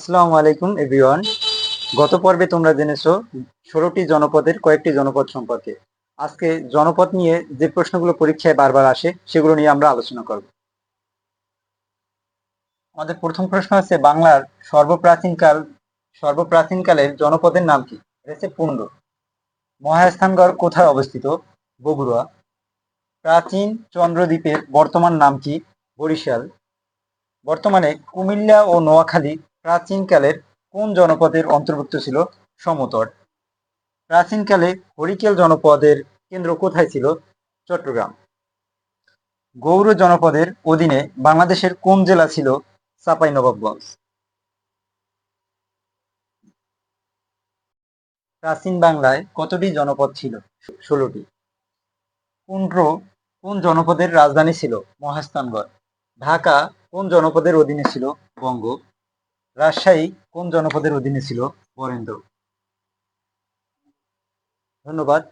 আসসালামু আলাইকুম এভরিওয়ান গত পর্বে তোমরা জেনেছো ষোলোটি জনপদের কয়েকটি জনপদ সম্পর্কে। আজকে জনপদ নিয়ে যে প্রশ্নগুলো পরীক্ষায় বারবার আসে, সেগুলো নিয়ে আমরা আলোচনা করব। আমাদের প্রথম প্রশ্ন হচ্ছে বাংলার সর্বপ্রাচীনকাল সর্বপ্রাচীনকালের জনপদের নাম কি? হচ্ছে পুণ্ড। মহাস্থানগড় কোথায় অবস্থিত? বগুড়া। প্রাচীন চন্দ্রদ্বীপের বর্তমান নাম কি? বরিশাল। বর্তমানে কুমিল্লা ও নোয়াখালী প্রাচীনকালের কোন জনপদের অন্তর্ভুক্ত ছিল সমতট? প্রাচীনকালে হরিকেল জনপদের কেন্দ্র কোথায় ছিল? চট্টগ্রাম। গৌর জনপদের অধীনে বাংলাদেশের কোন জেলা ছিল চাঁপাইনবাবগঞ্জ প্রাচীন বাংলায় কতটি জনপদ ছিল? ষোলোটি। পুন্ড্র কোন জনপদের রাজধানী ছিল মহাস্থানগড়? ঢাকা, কোন জনপদের অধীনে ছিল বঙ্গ? রাজশাহী কোন জনপদের অধীনে ছিল বরেন্দ্র? ধন্যবাদ।